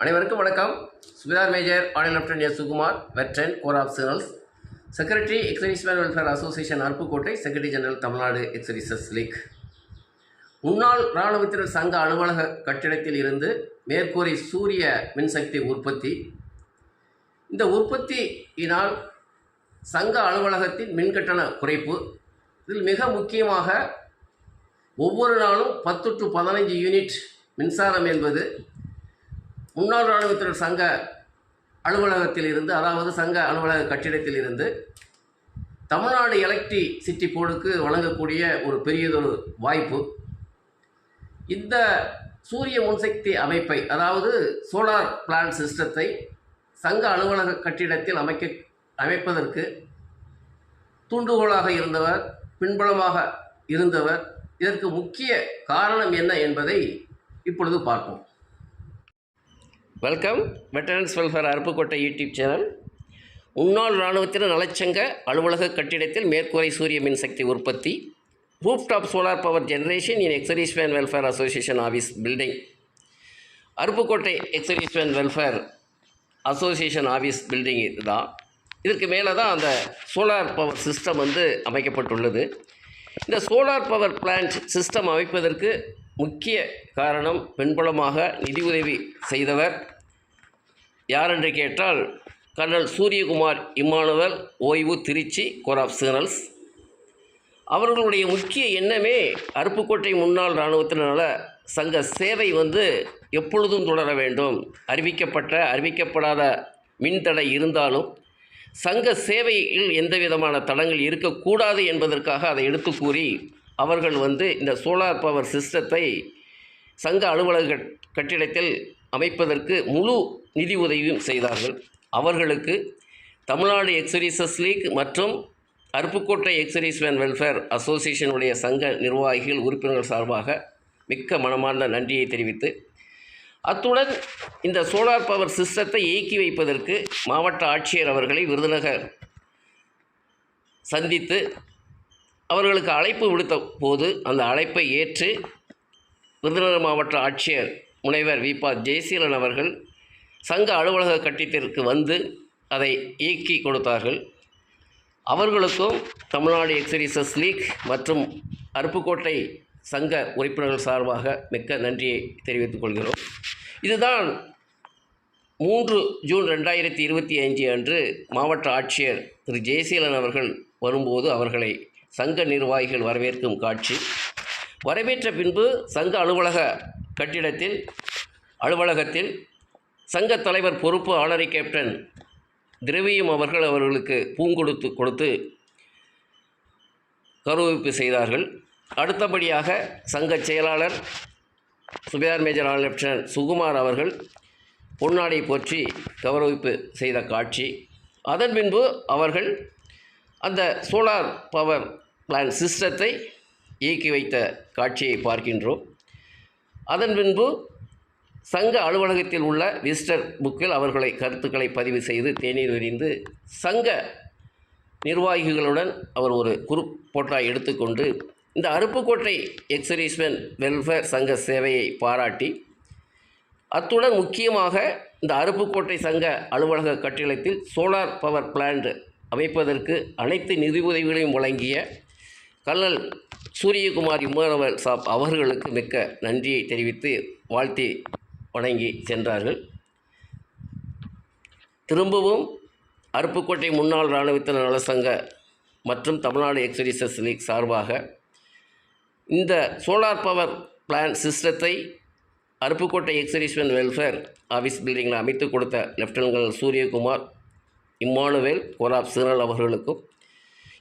அனைவருக்கும் வணக்கம். Subedar major ஆனல் lieutenant S. Sukumar veteran corps of signals secretary ex serviceman welfare association Aruppukkottai secretary general Tamil Nadu ex services league. முன்னாள் இராணுவத்தினர் சங்க அலுவலக கட்டிடத்தில் இருந்து மேற்கூரை சூரிய மின்சக்தி உற்பத்தி. இந்த உற்பத்தியினால் சங்க அலுவலகத்தின் மின்கட்டண குறைப்பு. இதில் மிக முக்கியமாக ஒவ்வொரு நாளும் பத்து டு பதினைஞ்சு யூனிட் மின்சாரம் என்பது முன்னாள் இராணுவத்தினர் சங்க அலுவலகத்தில் இருந்து அதாவது சங்க அலுவலக கட்டிடத்தில் இருந்து தமிழ்நாடு எலக்ட்ரிசிட்டி போர்டுக்கு வழங்கக்கூடிய ஒரு பெரியதொரு வாய்ப்பு. இந்த சூரிய முன்சக்தி அமைப்பை அதாவது சோலார் பிளான் சிஸ்டத்தை சங்க அலுவலக கட்டிடத்தில் அமைக்க அமைப்பதற்கு தூண்டுகோலாக இருந்தவர் பின்புலமாக இருந்தவர் இதற்கு முக்கிய காரணம் என்ன என்பதை இப்பொழுது பார்ப்போம். Welcome. Veterans welfare Aruppukkottai YouTube channel. முன்னாள் இராணுவத்தினர் நலச்சங்க அலுவலக கட்டிடத்தில் மேற்கூரை சூரிய மின்சக்தி உற்பத்தி. Rooftop solar power generation in ex serviceman welfare association office building Aruppukkottai ex serviceman welfare association office building இதுதான். இதற்கு மேலே தான் அந்த சோலார் பவர் சிஸ்டம் வந்து அமைக்கப்பட்டுள்ளது. இந்த சோலார் பவர் பிளான்ட் சிஸ்டம் அமைப்பதற்கு முக்கிய காரணம் பின்புலமாக நிதியுதவி செய்தவர் யார் என்று கேட்டால் கர்னல் சூரியகுமார் இம்மானுவல் ஓய்வு திருச்சி கோராப் சிக்னல்ஸ். அவர்களுடைய முக்கிய எண்ணமே அருப்புக்கோட்டை முன்னாள் இராணுவத்தினர் சங்க சேவை வந்து எப்பொழுதும் தொடர வேண்டும். அறிவிக்கப்பட்ட அறிவிக்கப்படாத மின்தடை இருந்தாலும் சங்க சேவையில் எந்த விதமான தடங்கள் இருக்கக்கூடாது என்பதற்காக அதை எடுத்து கூறி அவர்கள் வந்து இந்த சோலார் பவர் சிஸ்டத்தை சங்க அலுவலக கட்- கட்டிடத்தில் அமைப்பதற்கு முழு நிதி உதவியும் செய்தார்கள். அவர்களுக்கு தமிழ்நாடு எக்ஸரிசஸ் லீக் மற்றும் அருப்புக்கோட்டை எக்ஸரிஸ்மேன் வெல்ஃபேர் அசோசியேஷனுடைய சங்க நிர்வாகிகள் உறுப்பினர்கள் சார்பாக மிக்க மனமார்ந்த நன்றியை தெரிவித்து அத்துடன் இந்த சோலார் பவர் சிஸ்டத்தை இயக்கி வைப்பதற்கு மாவட்ட ஆட்சியர் அவர்களை விருதுநகர் சந்தித்து அவர்களுக்கு அழைப்பு விடுத்த போது அந்த அழைப்பை ஏற்று விருதுநகர் மாவட்ட ஆட்சியர் முனைவர் விபா ஜெயசீலன் அவர்கள் சங்க அலுவலக கட்டிடத்திற்கு வந்து அதை இயக்கி கொடுத்தார்கள். அவர்களுக்கும் தமிழ்நாடு எக்ஸரிசஸ் லீக் மற்றும் அருப்புக்கோட்டை சங்க உறுப்பினர்கள் சார்பாக மிக்க நன்றியை தெரிவித்துக் கொள்கிறோம். இதுதான் மூன்று ஜூன் ரெண்டாயிரத்தி இருபத்தி அஞ்சு அன்று மாவட்ட ஆட்சியர் திரு. ஜெயசீலன் அவர்கள் வரும்போது அவர்களை சங்க நிர்வாகிகள் வரவேற்கும் காட்சி. வரவேற்ற பின்பு சங்க அலுவலக கட்டிடத்தில் அலுவலகத்தில் சங்க தலைவர் பொறுப்பு ஆனரி கேப்டன் திரவியம் அவர்கள் அவர்களுக்கு பூங்கொடுத்து கொடுத்து கௌரவிப்பு செய்தார்கள். அடுத்தபடியாக சங்க செயலாளர் சுபேதார் மேஜர் ஆல் லெப்டினன்ட் சுகுமார் அவர்கள் பொன்னாடை போற்றி கௌரவிப்பு செய்த காட்சி. அதன் பின்பு அவர்கள் அந்த சோலார் பவர் பிளான் சிஸ்டத்தை இயக்கி வைத்த காட்சியை பார்க்கின்றோம். அதன் பின்பு சங்க அலுவலகத்தில் உள்ள விசிட்டர் புக்கில் அவர்களை கருத்துக்களை பதிவு செய்து தேநீர் விரிந்து சங்க நிர்வாகிகளுடன் அவர் ஒரு குரூப் எடுத்துக்கொண்டு இந்த அருப்புக்கோட்டை எக்ஸரிஸ்மென் வெல்ஃபேர் சங்க சேவையை பாராட்டி அத்துடன் முக்கியமாக இந்த அருப்புக்கோட்டை சங்க அலுவலக கட்டிடத்தில் சோலார் பவர் பிளான்ட் அமைப்பதற்கு அனைத்து நிதி உதவிகளையும் வழங்கிய கல்லல் சூரியகுமார் இம்மானவல் சாப் அவர்களுக்கு மிக்க நன்றியை தெரிவித்து வாழ்த்தி வணங்கி சென்றார்கள். திரும்பவும் அருப்புக்கோட்டை முன்னாள் இராணுவத்தினர் நலசங்க மற்றும் தமிழ்நாடு எக்ஸரிசஸ் லீக் சார்பாக இந்த சோலார் பவர் பிளான் சிஸ்டத்தை அருப்புக்கோட்டை எக்ஸரிஸ்மென் வெல்ஃபேர் ஆஃபீஸ் பில்டிங்கில் அமைத்து கொடுத்த lieutenant Suriyakumar Emmanuel corps of signal அவர்களுக்கும்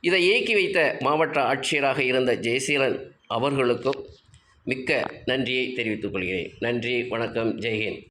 இதை இயக்கி வைத்த மாவட்ட ஆட்சியராக இருந்த ஜெயசீலன் அவர்களுக்கும் மிக்க நன்றியை தெரிவித்துக் கொள்கிறேன். நன்றி வணக்கம் ஜெய்ஹிந்த்.